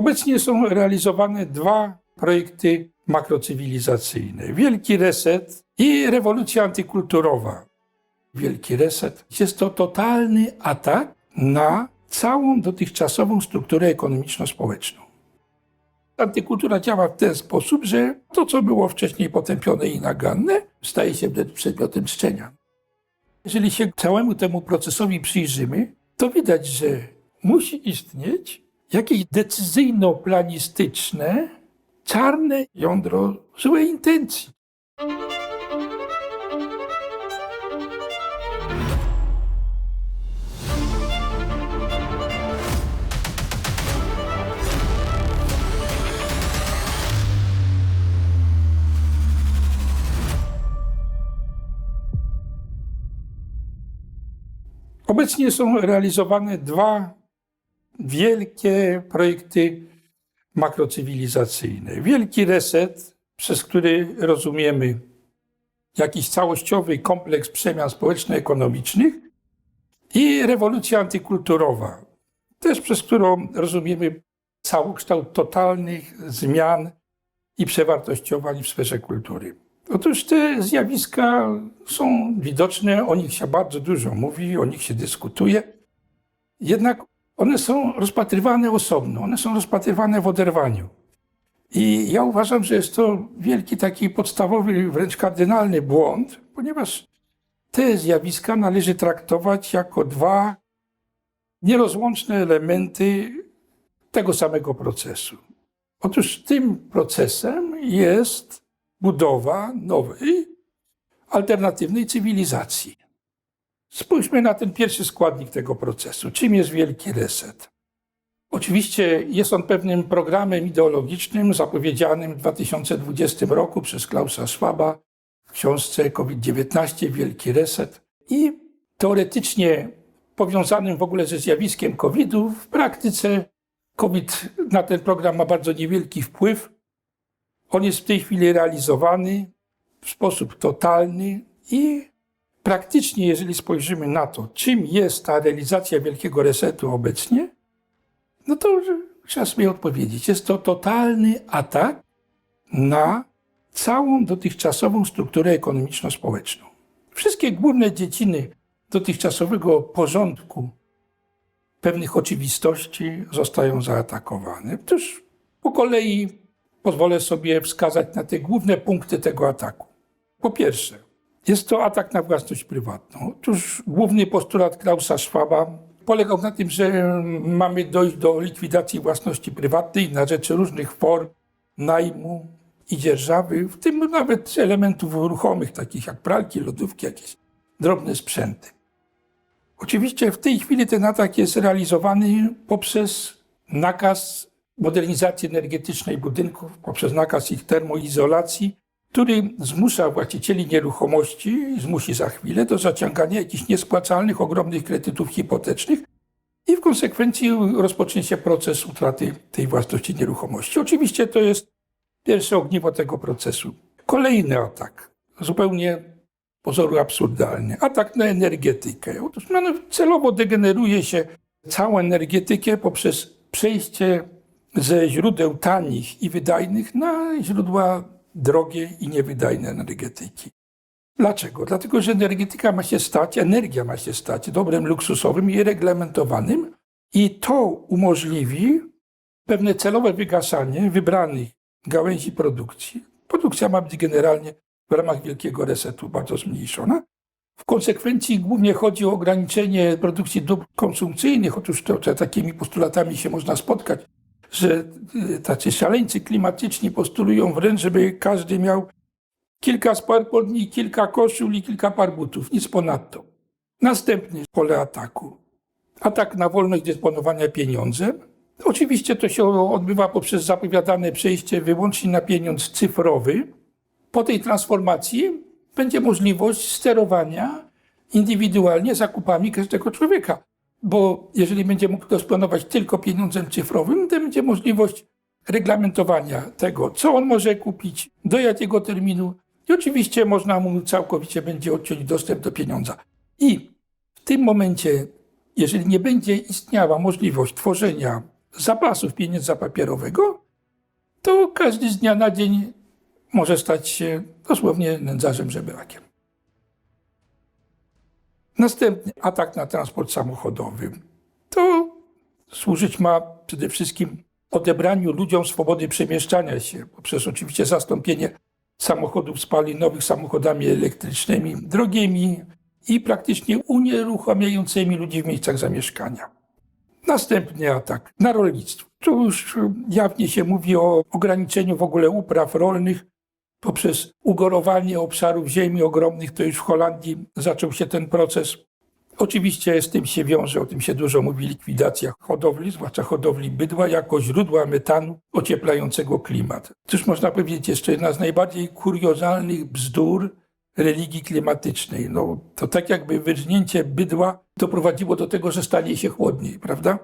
Obecnie są realizowane dwa projekty makrocywilizacyjne: Wielki Reset i rewolucja antykulturowa. Wielki Reset jest to totalny atak na całą dotychczasową strukturę ekonomiczno-społeczną. Antykultura działa w ten sposób, że to, co było wcześniej potępione i naganne, staje się przedmiotem czczenia. Jeżeli się całemu temu procesowi przyjrzymy, to widać, że musi istnieć jakieś decyzyjno-planistyczne, czarne jądro złej intencji. Obecnie są realizowane dwa wielkie projekty makrocywilizacyjne. Wielki reset, przez który rozumiemy jakiś całościowy kompleks przemian społeczno-ekonomicznych i rewolucja antykulturowa, też przez którą rozumiemy całokształt totalnych zmian i przewartościowań w sferze kultury. Otóż te zjawiska są widoczne, o nich się bardzo dużo mówi, o nich się dyskutuje. Jednak one są rozpatrywane osobno, one są rozpatrywane w oderwaniu. I ja uważam, że jest to wielki taki podstawowy, wręcz kardynalny błąd, ponieważ te zjawiska należy traktować jako dwa nierozłączne elementy tego samego procesu. Otóż tym procesem jest budowa nowej, alternatywnej cywilizacji. Spójrzmy na ten pierwszy składnik tego procesu. Czym jest wielki reset? Oczywiście jest on pewnym programem ideologicznym zapowiedzianym w 2020 roku przez Klausa Schwaba w książce COVID-19 Wielki Reset i teoretycznie powiązanym w ogóle ze zjawiskiem COVID-u. W praktyce COVID na ten program ma bardzo niewielki wpływ. On jest w tej chwili realizowany w sposób totalny i praktycznie, jeżeli spojrzymy na to, czym jest ta realizacja wielkiego resetu obecnie, no to trzeba sobie odpowiedzieć. Jest to totalny atak na całą dotychczasową strukturę ekonomiczno-społeczną. Wszystkie główne dziedziny dotychczasowego porządku pewnych oczywistości zostają zaatakowane. Otóż po kolei pozwolę sobie wskazać na te główne punkty tego ataku. Po pierwsze, jest to atak na własność prywatną. Otóż główny postulat Klausa Schwaba polegał na tym, że mamy dojść do likwidacji własności prywatnej na rzecz różnych form najmu i dzierżawy, w tym nawet elementów ruchomych, takich jak pralki, lodówki, jakieś drobne sprzęty. Oczywiście w tej chwili ten atak jest realizowany poprzez nakaz modernizacji energetycznej budynków, poprzez nakaz ich termoizolacji, który zmusza właścicieli nieruchomości, zmusi za chwilę do zaciągania jakichś niespłacalnych, ogromnych kredytów hipotecznych i w konsekwencji rozpocznie się proces utraty tej własności nieruchomości. Oczywiście to jest pierwsze ogniwo tego procesu. Kolejny atak, zupełnie pozoru absurdalny, atak na energetykę. Otóż no, celowo degeneruje się całą energetykę poprzez przejście ze źródeł tanich i wydajnych na źródła drogie i niewydajne energetyki. Dlaczego? Dlatego, że energetyka ma się stać, energia ma się stać dobrem luksusowym i reglamentowanym, i to umożliwi pewne celowe wygaszanie wybranych gałęzi produkcji. Produkcja ma być generalnie w ramach wielkiego resetu bardzo zmniejszona. W konsekwencji głównie chodzi o ograniczenie produkcji dóbr konsumpcyjnych. Otóż to, to takimi postulatami się można spotkać że y, tacy szaleńcy klimatyczni postulują wręcz, żeby każdy miał kilka spodni, kilka koszul i kilka par butów, nic ponadto. Następny pole ataku. Atak na wolność dysponowania pieniądzem. Oczywiście to się odbywa poprzez zapowiadane przejście wyłącznie na pieniądz cyfrowy. Po tej transformacji będzie możliwość sterowania indywidualnie zakupami każdego człowieka bo jeżeli będzie mógł dysponować tylko pieniądzem cyfrowym, to będzie możliwość reglamentowania tego, co on może kupić, do jakiego terminu i oczywiście można mu całkowicie będzie odciąć dostęp do pieniądza. I w tym momencie, jeżeli nie będzie istniała możliwość tworzenia zapasów pieniądza papierowego, to każdy z dnia na dzień może stać się dosłownie nędzarzem żebrakiem. Następny atak na transport samochodowy. To służyć ma przede wszystkim odebraniu ludziom swobody przemieszczania się poprzez oczywiście zastąpienie samochodów spalinowych samochodami elektrycznymi, drogimi i praktycznie unieruchamiającymi ludzi w miejscach zamieszkania. Następny atak na rolnictwo. Tu już jawnie się mówi o ograniczeniu w ogóle upraw rolnych poprzez ugorowanie obszarów ziemi ogromnych. To już w Holandii zaczął się ten proces. Oczywiście z tym się wiąże, o tym się dużo mówi, likwidacja hodowli, zwłaszcza hodowli bydła, jako źródła metanu ocieplającego klimat. Cóż można powiedzieć jeszcze jedna z najbardziej kuriozalnych bzdur religii klimatycznej. No, to tak jakby wyrżnięcie bydła doprowadziło do tego, że stanie się chłodniej, prawda?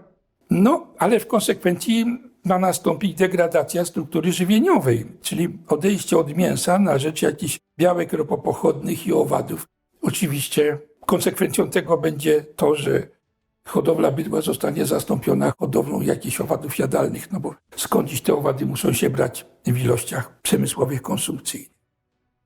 No, ale w konsekwencji ma nastąpić degradacja struktury żywieniowej, czyli odejście od mięsa na rzecz jakichś białek ropopochodnych i owadów. Oczywiście konsekwencją tego będzie to, że hodowla bydła zostanie zastąpiona hodowlą jakichś owadów jadalnych, no bo skądś te owady muszą się brać w ilościach przemysłowych, konsumpcyjnych.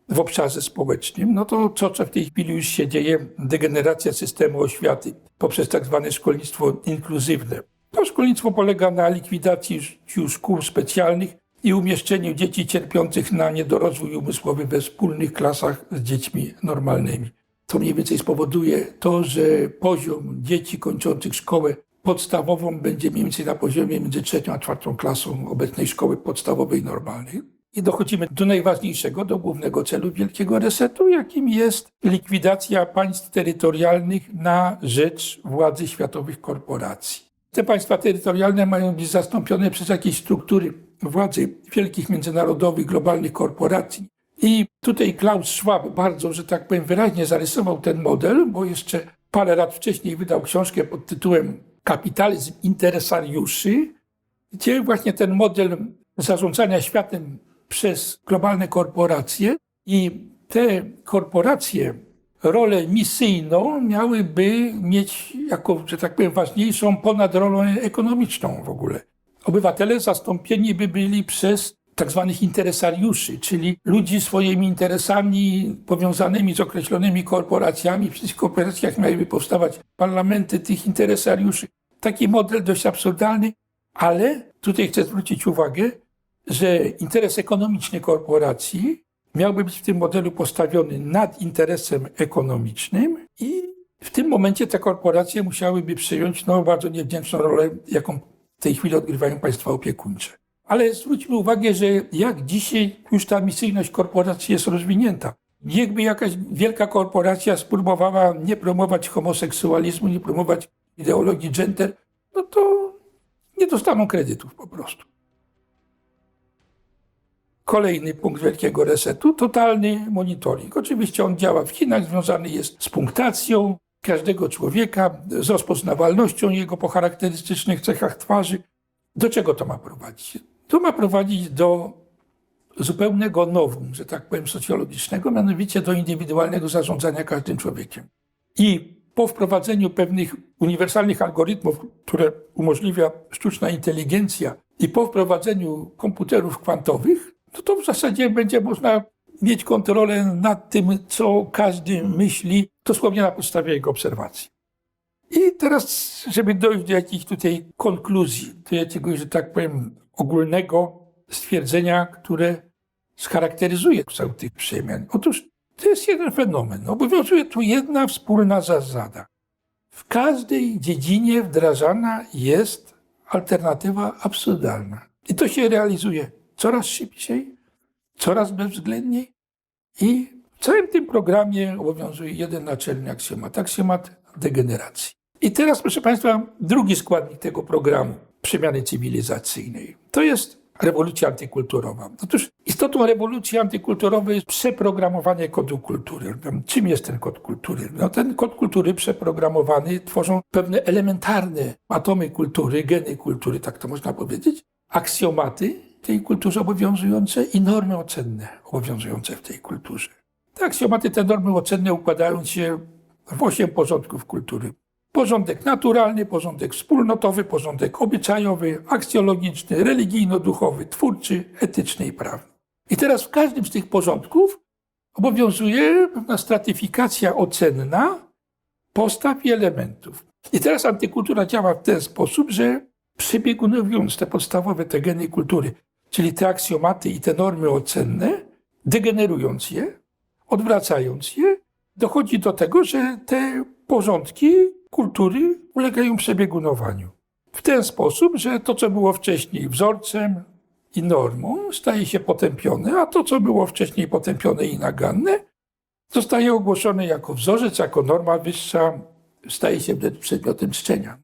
W obszarze społecznym, no to co, co w tej chwili już się dzieje, degeneracja systemu oświaty poprzez tak zwane szkolnictwo inkluzywne. To szkolnictwo polega na likwidacji szkół specjalnych i umieszczeniu dzieci cierpiących na niedorozwój umysłowy we wspólnych klasach z dziećmi normalnymi. To mniej więcej spowoduje to, że poziom dzieci kończących szkołę podstawową będzie mniej więcej na poziomie między trzecią a czwartą klasą obecnej szkoły podstawowej normalnej. I dochodzimy do najważniejszego, do głównego celu wielkiego resetu, jakim jest likwidacja państw terytorialnych na rzecz władzy światowych korporacji. Te państwa terytorialne mają być zastąpione przez jakieś struktury władzy wielkich międzynarodowych, globalnych korporacji. I tutaj Klaus Schwab bardzo, że tak powiem, wyraźnie zarysował ten model, bo jeszcze parę lat wcześniej wydał książkę pod tytułem Kapitalizm interesariuszy, gdzie właśnie ten model zarządzania światem przez globalne korporacje i te korporacje rolę misyjną miałyby mieć jako, że tak powiem, ważniejszą ponad rolą ekonomiczną w ogóle. Obywatele zastąpieni by byli przez tak zwanych interesariuszy, czyli ludzi swoimi interesami powiązanymi z określonymi korporacjami. W tych korporacjach miałyby powstawać parlamenty tych interesariuszy. Taki model dość absurdalny, ale tutaj chcę zwrócić uwagę, że interes ekonomiczny korporacji miałby być w tym modelu postawiony nad interesem ekonomicznym i w tym momencie te korporacje musiałyby przyjąć no, bardzo niewdzięczną rolę, jaką w tej chwili odgrywają państwa opiekuńcze. Ale zwróćmy uwagę, że jak dzisiaj już ta misyjność korporacji jest rozwinięta. Jakby jakaś wielka korporacja spróbowała nie promować homoseksualizmu, nie promować ideologii gender, no to nie dostaną kredytów po prostu. Kolejny punkt wielkiego resetu, totalny monitoring. Oczywiście on działa w Chinach, związany jest z punktacją każdego człowieka, z rozpoznawalnością jego po charakterystycznych cechach twarzy. Do czego to ma prowadzić? To ma prowadzić do zupełnego nowum, że tak powiem, socjologicznego, mianowicie do indywidualnego zarządzania każdym człowiekiem. I po wprowadzeniu pewnych uniwersalnych algorytmów, które umożliwia sztuczna inteligencja, i po wprowadzeniu komputerów kwantowych, no to w zasadzie będzie można mieć kontrolę nad tym, co każdy myśli, dosłownie na podstawie jego obserwacji. I teraz, żeby dojść do jakichś tutaj konkluzji, do jakiegoś, że tak powiem, ogólnego stwierdzenia, które scharakteryzuje cały tych przemian. Otóż to jest jeden fenomen. Obowiązuje tu jedna wspólna zasada. W każdej dziedzinie wdrażana jest alternatywa absurdalna. I to się realizuje coraz szybciej, coraz bezwzględniej i w całym tym programie obowiązuje jeden naczelny aksjomat, aksjomat degeneracji. I teraz, proszę Państwa, drugi składnik tego programu przemiany cywilizacyjnej. To jest rewolucja antykulturowa. Otóż istotą rewolucji antykulturowej jest przeprogramowanie kodu kultury. Czym jest ten kod kultury? No, ten kod kultury przeprogramowany tworzą pewne elementarne atomy kultury, geny kultury, tak to można powiedzieć, aksjomaty, tej kulturze obowiązujące i normy ocenne obowiązujące w tej kulturze. Te aksjomaty, te normy ocenne układają się w osiem porządków kultury. Porządek naturalny, porządek wspólnotowy, porządek obyczajowy, akcjologiczny, religijno-duchowy, twórczy, etyczny i prawny. I teraz w każdym z tych porządków obowiązuje pewna stratyfikacja ocenna postaw i elementów. I teraz antykultura działa w ten sposób, że przebiegunując te podstawowe te geny kultury, czyli te aksjomaty i te normy ocenne, degenerując je, odwracając je, dochodzi do tego, że te porządki kultury ulegają przebiegunowaniu. W ten sposób, że to, co było wcześniej wzorcem i normą, staje się potępione, a to, co było wcześniej potępione i naganne, zostaje ogłoszone jako wzorzec, jako norma wyższa, staje się przedmiotem czczenia.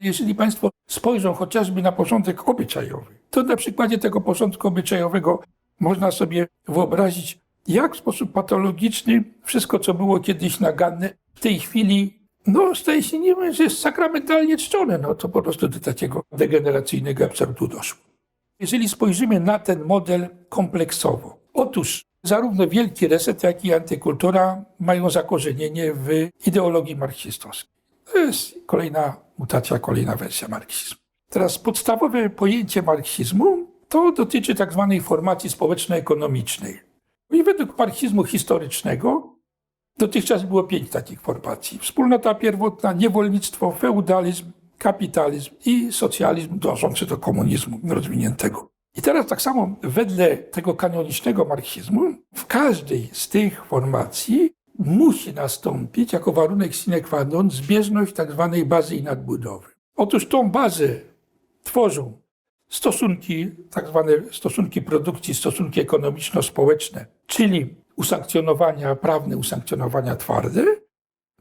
Jeżeli Państwo spojrzą chociażby na porządek obyczajowy, to na przykładzie tego porządku obyczajowego można sobie wyobrazić, jak w sposób patologiczny wszystko, co było kiedyś naganne, w tej chwili no, staje się nie wiem, że jest sakramentalnie czczone. No to po prostu do takiego degeneracyjnego absurdu doszło. Jeżeli spojrzymy na ten model kompleksowo, otóż zarówno wielki reset, jak i antykultura mają zakorzenienie w ideologii marksistowskiej. To jest kolejna mutacja, kolejna wersja marksizmu. Teraz podstawowe pojęcie marksizmu to dotyczy tak zwanej formacji społeczno-ekonomicznej. I według marksizmu historycznego dotychczas było pięć takich formacji. Wspólnota pierwotna, niewolnictwo, feudalizm, kapitalizm i socjalizm dążący do komunizmu rozwiniętego. I teraz tak samo wedle tego kanonicznego marksizmu w każdej z tych formacji musi nastąpić jako warunek sine qua non zbieżność tak zwanej bazy i nadbudowy. Otóż tą bazę tworzą stosunki, tak zwane stosunki produkcji, stosunki ekonomiczno-społeczne, czyli usankcjonowania prawne, usankcjonowania twarde.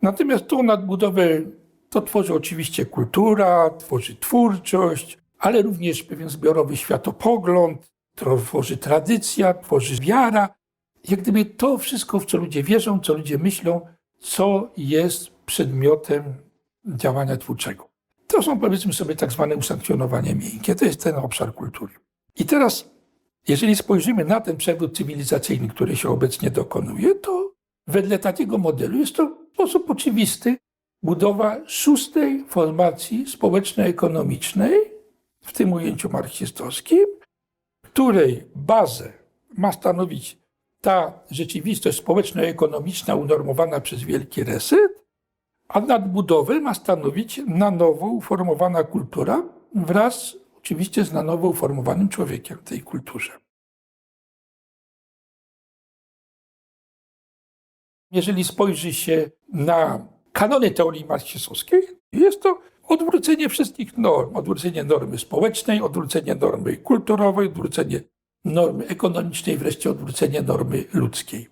Natomiast tą nadbudowę to tworzy oczywiście kultura, tworzy twórczość, ale również pewien zbiorowy światopogląd, tworzy tradycja, tworzy wiara. Jak gdyby to wszystko, w co ludzie wierzą, co ludzie myślą, co jest przedmiotem działania twórczego. To są powiedzmy sobie tak zwane usankcjonowania miękkie. To jest ten obszar kultury. I teraz, jeżeli spojrzymy na ten przewrót cywilizacyjny, który się obecnie dokonuje, to wedle takiego modelu jest to w sposób oczywisty budowa szóstej formacji społeczno-ekonomicznej, w tym ujęciu marksistowskim, której bazę ma stanowić ta rzeczywistość społeczno-ekonomiczna unormowana przez wielki reset, a nadbudowę ma stanowić na nowo uformowana kultura wraz oczywiście z na nowo uformowanym człowiekiem w tej kulturze. Jeżeli spojrzy się na kanony teorii marksistowskiej, jest to odwrócenie wszystkich norm. Odwrócenie normy społecznej, odwrócenie normy kulturowej, odwrócenie normy ekonomicznej, wreszcie odwrócenie normy ludzkiej.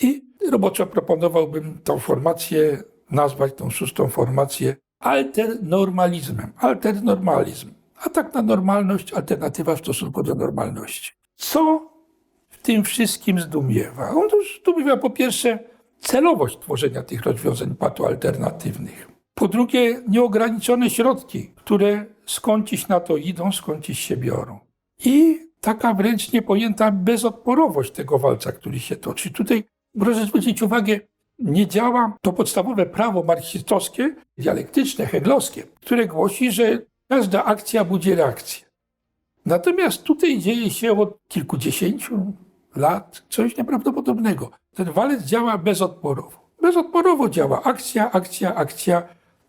I roboczo proponowałbym tą formację nazwać, tą szóstą formację alternormalizmem. Alternormalizm. Atak na normalność, alternatywa w stosunku do normalności. Co w tym wszystkim zdumiewa? Otóż zdumiewa po pierwsze celowość tworzenia tych rozwiązań patoalternatywnych. Po drugie, nieograniczone środki, które skądś na to idą, skądś się biorą. I taka wręcz niepojęta bezodporowość tego walca, który się toczy. Tutaj proszę zwrócić uwagę, nie działa to podstawowe prawo marksistowskie, dialektyczne, heglowskie, które głosi, że każda akcja budzi reakcję. Natomiast tutaj dzieje się od kilkudziesięciu lat coś nieprawdopodobnego. Ten walec działa bezodporowo. Bezodporowo działa akcja, akcja, akcja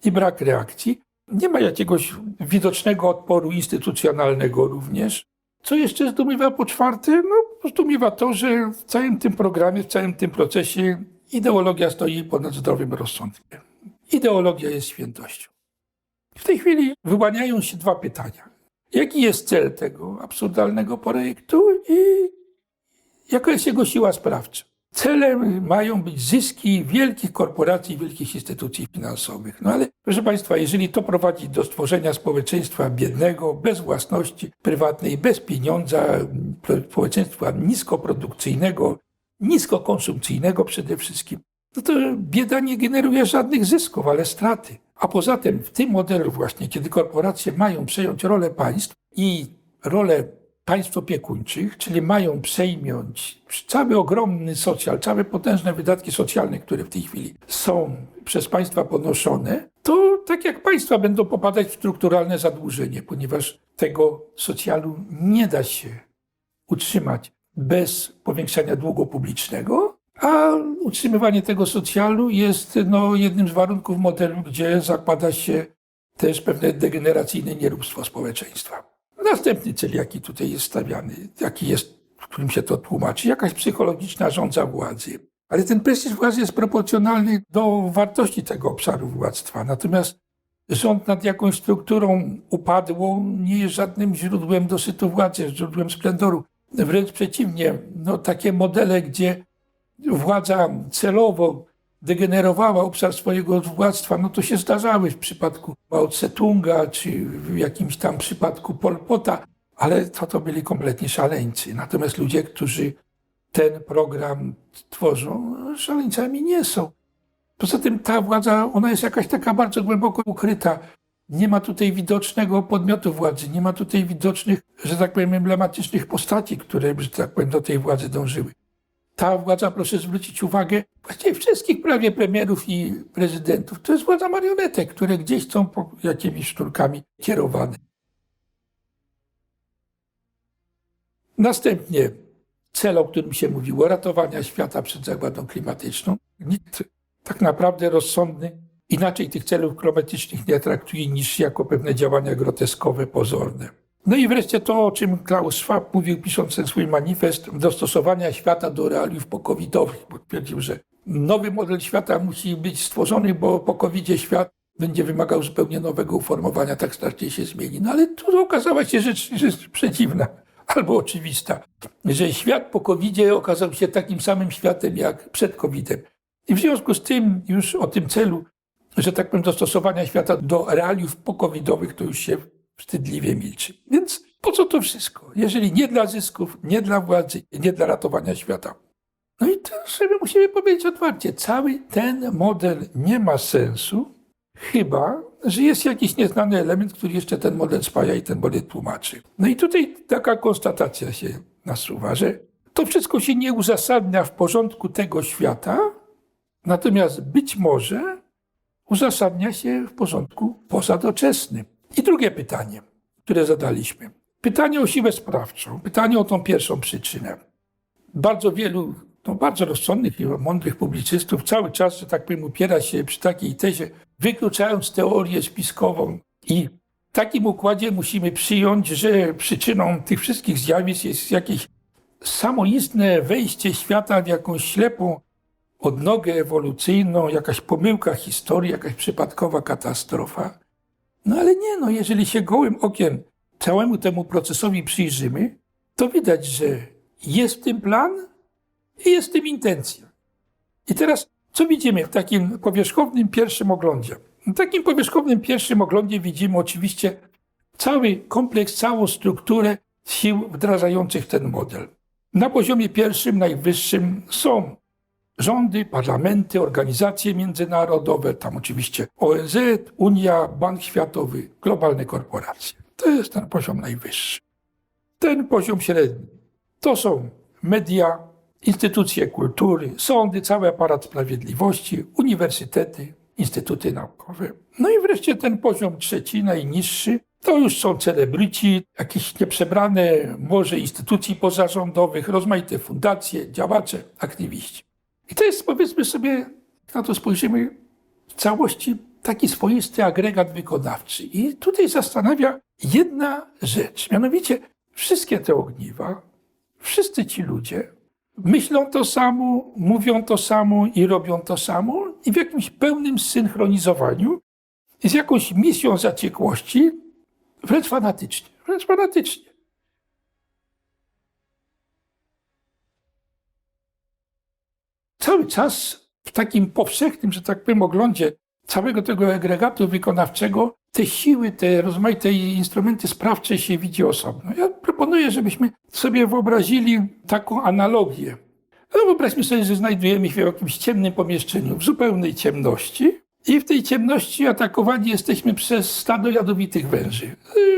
i brak reakcji. Nie ma jakiegoś widocznego odporu instytucjonalnego również. Co jeszcze zdumiewa po czwarte? No, zdumiewa to, że w całym tym programie, w całym tym procesie ideologia stoi ponad zdrowym rozsądkiem. Ideologia jest świętością. W tej chwili wyłaniają się dwa pytania. Jaki jest cel tego absurdalnego projektu i jaka jest jego siła sprawcza? Celem mają być zyski wielkich korporacji, wielkich instytucji finansowych. No ale proszę Państwa, jeżeli to prowadzi do stworzenia społeczeństwa biednego, bez własności prywatnej, bez pieniądza, społeczeństwa niskoprodukcyjnego, niskokonsumpcyjnego przede wszystkim, no to bieda nie generuje żadnych zysków, ale straty. A poza tym w tym modelu właśnie, kiedy korporacje mają przejąć rolę państw i rolę państw opiekuńczych, czyli mają przejmować cały ogromny socjal, całe potężne wydatki socjalne, które w tej chwili są przez państwa ponoszone, to tak jak państwa będą popadać w strukturalne zadłużenie, ponieważ tego socjalu nie da się utrzymać bez powiększania długu publicznego, a utrzymywanie tego socjalu jest no, jednym z warunków modelu, gdzie zakłada się też pewne degeneracyjne nieróbstwo społeczeństwa. Następny cel, jaki tutaj jest stawiany, jaki jest, w którym się to tłumaczy, jakaś psychologiczna rządza władzy. Ale ten prestiż władzy jest proporcjonalny do wartości tego obszaru władztwa. Natomiast rząd nad jakąś strukturą upadłą nie jest żadnym źródłem dosytu władzy, źródłem splendoru. Wręcz przeciwnie, no, takie modele, gdzie władza celowo degenerowała obszar swojego władztwa, no to się zdarzały w przypadku Mao Tse-tunga, czy w jakimś tam przypadku Pol Pota, ale to, to byli kompletnie szaleńcy. Natomiast ludzie, którzy ten program tworzą, szaleńcami nie są. Poza tym ta władza, ona jest jakaś taka bardzo głęboko ukryta. Nie ma tutaj widocznego podmiotu władzy, nie ma tutaj widocznych, że tak powiem, emblematycznych postaci, które, że tak powiem, do tej władzy dążyły ta władza, proszę zwrócić uwagę, właściwie wszystkich prawie premierów i prezydentów, to jest władza marionetek, które gdzieś są jakimiś szturkami kierowane. Następnie cel, o którym się mówiło, ratowania świata przed zagładą klimatyczną. Nikt tak naprawdę rozsądny inaczej tych celów klimatycznych nie traktuje niż jako pewne działania groteskowe, pozorne. No i wreszcie to, o czym Klaus Schwab mówił, pisząc ten swój manifest, dostosowania świata do realiów pokowidowych, bo twierdził, że nowy model świata musi być stworzony, bo po covid świat będzie wymagał zupełnie nowego uformowania, tak strasznie się zmieni. No ale tu okazała się rzecz, rzecz przeciwna, albo oczywista, że świat po covid okazał się takim samym światem jak przed COVID-em. I w związku z tym już o tym celu, że tak powiem, dostosowania świata do realiów pokowidowych, to już się wstydliwie milczy. Więc po co to wszystko? Jeżeli nie dla zysków, nie dla władzy, nie dla ratowania świata. No i to sobie musimy powiedzieć otwarcie. Cały ten model nie ma sensu, chyba, że jest jakiś nieznany element, który jeszcze ten model spaja i ten model tłumaczy. No i tutaj taka konstatacja się nasuwa, że to wszystko się nie uzasadnia w porządku tego świata, natomiast być może uzasadnia się w porządku pozadoczesnym. I drugie pytanie, które zadaliśmy. Pytanie o siłę sprawczą, pytanie o tą pierwszą przyczynę. Bardzo wielu, no bardzo rozsądnych i mądrych publicystów cały czas, że tak powiem, upiera się przy takiej tezie, wykluczając teorię spiskową. I w takim układzie musimy przyjąć, że przyczyną tych wszystkich zjawisk jest jakieś samoistne wejście świata w jakąś ślepą odnogę ewolucyjną, jakaś pomyłka historii, jakaś przypadkowa katastrofa. No ale nie, no jeżeli się gołym okiem całemu temu procesowi przyjrzymy, to widać, że jest w tym plan i jest w tym intencja. I teraz, co widzimy w takim powierzchownym pierwszym oglądzie? W takim powierzchownym pierwszym oglądzie widzimy oczywiście cały kompleks, całą strukturę sił wdrażających ten model. Na poziomie pierwszym, najwyższym są rządy, parlamenty, organizacje międzynarodowe, tam oczywiście ONZ, Unia, Bank Światowy, globalne korporacje. To jest ten poziom najwyższy. Ten poziom średni to są media, instytucje kultury, sądy, cały aparat sprawiedliwości, uniwersytety, instytuty naukowe. No i wreszcie ten poziom trzeci, najniższy, to już są celebryci, jakieś nieprzebrane może instytucji pozarządowych, rozmaite fundacje, działacze, aktywiści. I to jest, powiedzmy sobie, na to spojrzymy w całości, taki swoisty agregat wykonawczy. I tutaj zastanawia jedna rzecz, mianowicie wszystkie te ogniwa, wszyscy ci ludzie myślą to samo, mówią to samo i robią to samo i w jakimś pełnym synchronizowaniu z jakąś misją zaciekłości, wręcz fanatycznie, wręcz fanatycznie. Cały czas w takim powszechnym, że tak powiem, oglądzie całego tego agregatu wykonawczego te siły, te rozmaite instrumenty sprawcze się widzi osobno. Ja proponuję, żebyśmy sobie wyobrazili taką analogię. No wyobraźmy sobie, że znajdujemy się w jakimś ciemnym pomieszczeniu, w zupełnej ciemności I w tej ciemności atakowani jesteśmy przez stado jadowitych węży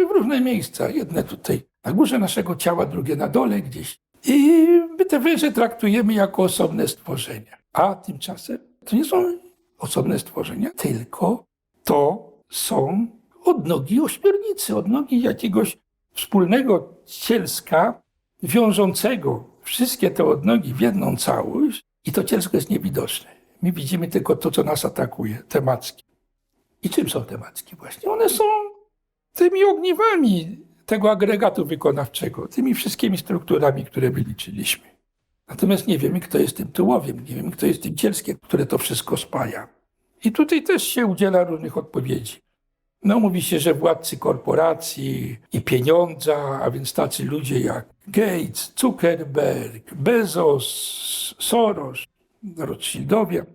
w różne miejsca. Jedne tutaj na górze naszego ciała, drugie na dole gdzieś. I my te węże traktujemy jako osobne stworzenia. A tymczasem to nie są osobne stworzenia, tylko to są odnogi ośmiornicy, odnogi jakiegoś wspólnego cielska wiążącego wszystkie te odnogi w jedną całość i to cielsko jest niewidoczne. My widzimy tylko to, co nas atakuje, te macki. I czym są te macki właśnie? One są tymi ogniwami tego agregatu wykonawczego, tymi wszystkimi strukturami, które wyliczyliśmy. Natomiast nie wiemy, kto jest tym tułowiem, nie wiemy, kto jest tym cielskiem, które to wszystko spaja. I tutaj też się udziela różnych odpowiedzi. No, mówi się, że władcy korporacji i pieniądza, a więc tacy ludzie jak Gates, Zuckerberg, Bezos, Soros, Rothschildowie.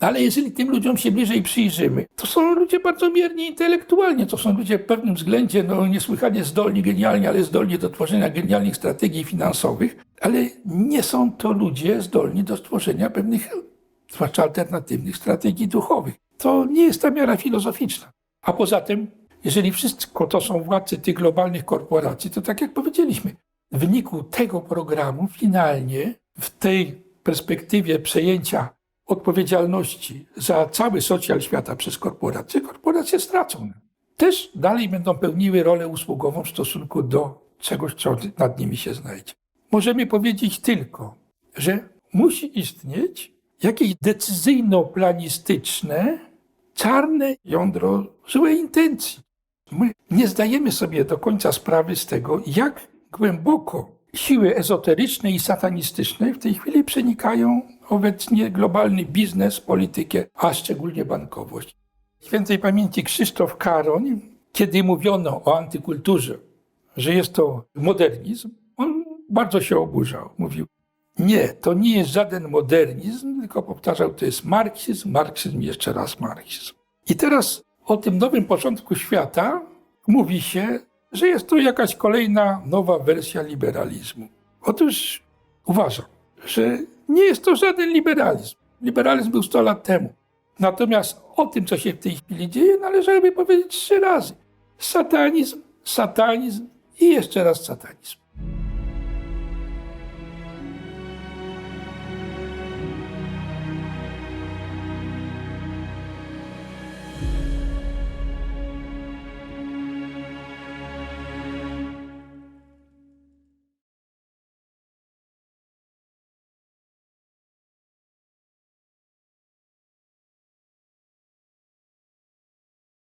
Ale jeżeli tym ludziom się bliżej przyjrzymy, to są ludzie bardzo mierni intelektualnie. To są ludzie w pewnym względzie no, niesłychanie zdolni, genialni, ale zdolni do tworzenia genialnych strategii finansowych, ale nie są to ludzie zdolni do stworzenia pewnych, zwłaszcza alternatywnych strategii duchowych. To nie jest ta miara filozoficzna. A poza tym, jeżeli wszystko to są władcy tych globalnych korporacji, to tak jak powiedzieliśmy, w wyniku tego programu finalnie w tej perspektywie przejęcia odpowiedzialności za cały socjal świata przez korporacje, korporacje stracą. Też dalej będą pełniły rolę usługową w stosunku do czegoś, co nad nimi się znajdzie. Możemy powiedzieć tylko, że musi istnieć jakieś decyzyjno-planistyczne, czarne jądro złej intencji. My nie zdajemy sobie do końca sprawy z tego, jak głęboko siły ezoteryczne i satanistyczne w tej chwili przenikają obecnie globalny biznes, politykę, a szczególnie bankowość. Świętej pamięci Krzysztof Karoń, kiedy mówiono o antykulturze, że jest to modernizm, on bardzo się oburzał. Mówił, nie, to nie jest żaden modernizm, tylko powtarzał, to jest marksizm, marksizm, jeszcze raz marksizm. I teraz o tym nowym początku świata mówi się, że jest to jakaś kolejna nowa wersja liberalizmu. Otóż uważam, że nie jest to żaden liberalizm. Liberalizm był 100 lat temu. Natomiast o tym, co się w tej chwili dzieje, należałoby powiedzieć trzy razy. Satanizm, satanizm i jeszcze raz satanizm.